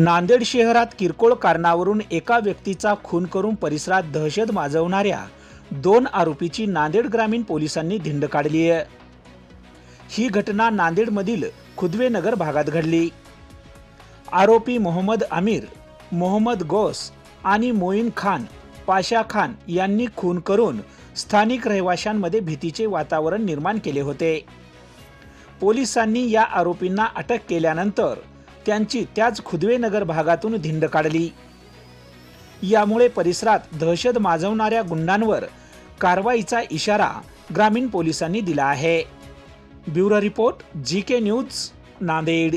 नांदेड शहरात किरकोळ कारणावरून एका व्यक्तीचा खून करून परिसरात दहशत माजवणाऱ्या दोन आरोपीची नांदेड ग्रामीण पोलिसांनी धिंड काढली आहे. ही घटना नांदेडमधील खुदवेनगर भागात घडली. आरोपी मोहम्मद आमिर मोहम्मद गोस आणि मोईन खान पाशा खान यांनी खून करून स्थानिक रहिवाशांमध्ये भीतीचे वातावरण निर्माण केले होते. पोलिसांनी या आरोपींना अटक केल्यानंतर त्यांची त्याच खुदवेनगर भागातून धिंड काढली. यामुळे परिसरात दहशत माजवणाऱ्या गुंडांवर कारवाईचा इशारा ग्रामीण पोलिसांनी दिला आहे. Bureau report G K news Nanded.